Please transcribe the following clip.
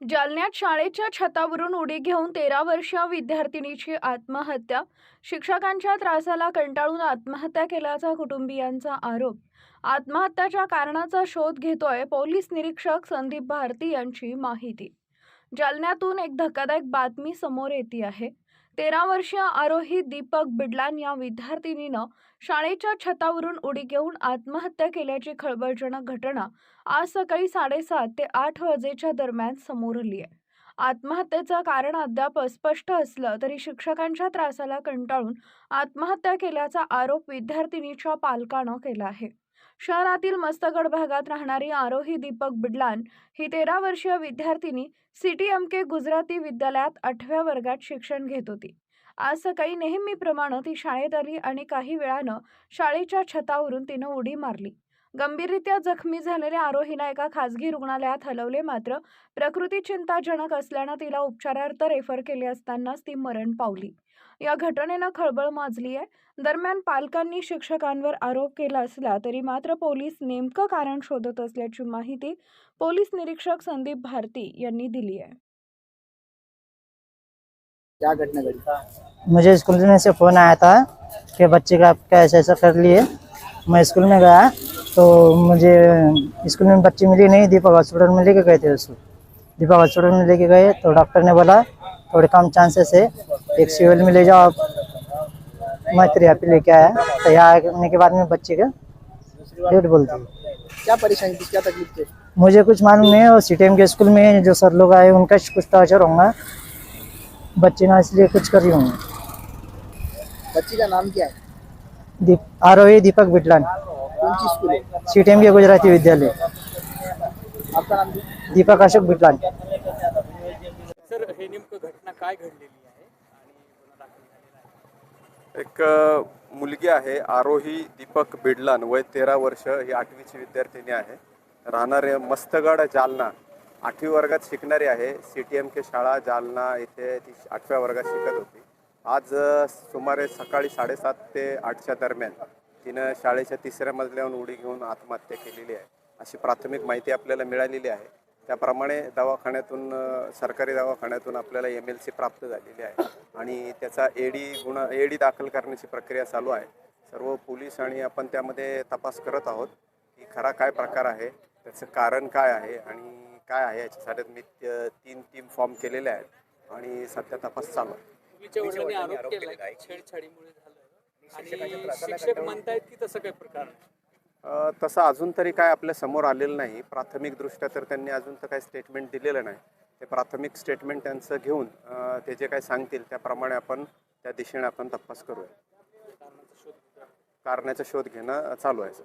जालन्यात शाळेच्या छतावरून उडी घेऊन तेरा वर्षीय विद्यार्थिनीची आत्महत्या. शिक्षकांच्या त्रासाला कंटाळून आत्महत्या केल्याचा कुटुंबियांचा आरोप. आत्महत्याच्या कारणाचा शोध घेतोय पोलीस निरीक्षक संदीप भारती यांची माहिती. जालन्यातून एक धक्कादायक बातमी समोर येते आहे. तेरा वर्षीय आरोही दीपक बिडलान या विद्यार्थिनीनं शाळेच्या छतावरून उडी घेऊन आत्महत्या केल्याची खळबळजनक घटना आज सकाळी साडेसात ते आठ वाजेच्या दरम्यान समोर आली आहे. आत्महत्येचं कारण अद्याप स्पष्ट असलं तरी शिक्षकांच्या त्रासाला कंटाळून आत्महत्या केल्याचा आरोप विद्यार्थिनीच्या पालकानं केला आहे. शहरातील मस्तगड भागात राहणारी आरोही दीपक बिडलान ही तेरा वर्षीय विद्यार्थिनी सिटी एम के गुजराती विद्यालयात आठव्या वर्गात शिक्षण घेत होती. आज सकाळी नेहमीप्रमाणे ती शाळेत आली आणि काही वेळानं शाळेच्या छतावरून तिनं उडी मारली. गंभीररित्या जखमी झालेल्या आरोहीला एका खासगी रुग्णालयात हलवले मात्र प्रकृती चिंताजनक असल्यानं तिला उपचारार्थ रेफर केले असतानाच ती मरण पावली. या घटनेनं खळबळ माजली आहे दरम्यान पालकांनी शिक्षकांवर आरोप केला असला तरी मात्र पोलीस नेमकं कारण शोधत असल्याची माहिती पोलीस निरीक्षक संदीप भारती यांनी दिली आहे क्या घटना घटी मुझे स्कूल में से फ़ोन आया था कि बच्चे का आपका ऐसा ऐसा कर लिए। मैं स्कूल में गया। तो मुझे स्कूल में बच्ची मिली नहीं दीपक हॉस्पिटल में लेके गए थे उसको दीपक हॉस्पिटल में लेके गए तो डॉक्टर ने बोला थोड़े कम चांसेस है एक सिविल में ले जाओ आप। मैं पे लेके आया तो यहाँ आने के बाद में बच्चे का डेट बोल दी क्या परेशानी थी क्या तकलीफ़ थी? मुझे कुछ मालूम नहीं है और सीटीएम के स्कूल में जो सर लोग आए उनका कुछ टॉर्चर होगा। बच्चे ना इसलिए कुछ कर रही होंगे। बच्ची का नाम क्या है? दीप आरोही दीपक बिटलान। सी स्कूल है सीटीएम के गुजराती विद्यालय. दीपक अशोक बिटलान सर हे नेमकं घटना काय घडलेली आहे? आणि गुन्हा दाखल झालेला आहे. एक अ, मुलगी आहे आरोही दीपक बिडलान वय तेरा वर्ष ही आठवीची विद्यार्थिनी आहे. राहणार मस्तगड जालना आठवी वर्गात शिकणारी आहे. सी टी एम के शाळा जालना इथे ती आठव्या वर्गात शिकत होती. आज अ, सुमारे सकाळी साडेसात ते आठच्या दरम्यान तिनं शाळेच्या तिसऱ्या मजल्याहून उडी घेऊन आत्महत्या केलेली आहे. अशी प्राथमिक माहिती आपल्याला मिळालेली आहे. त्याप्रमाणे दवाखान्यातून सरकारी दवाखान्यातून आपल्याला एम एल सी प्राप्त झालेली आहे. आणि त्याचा एडी गुन्हा एडी दाखल करण्याची प्रक्रिया चालू आहे. सर्व पोलीस आणि आपण त्यामध्ये तपास करत आहोत की खरा काय प्रकार आहे त्याचं कारण काय आहे आणि काय आहे याच्यासाठी मी तीन टीम फॉर्म केलेल्या आहेत. आणि सध्या तपास चालू आहे. आणि शिक्षक म्हणतायत की तसं काही प्रकार तसं अजून तरी काय आपल्यासमोर आलेलं नाही. प्राथमिकदृष्ट्या तर त्यांनी अजून तर काही स्टेटमेंट दिलेलं नाही. ते प्राथमिक स्टेटमेंट त्यांचं घेऊन ते जे काही सांगतील त्याप्रमाणे आपण त्या दिशेने आपण तपास करूया. कारणाचा शोध घेणं चालू आहे सर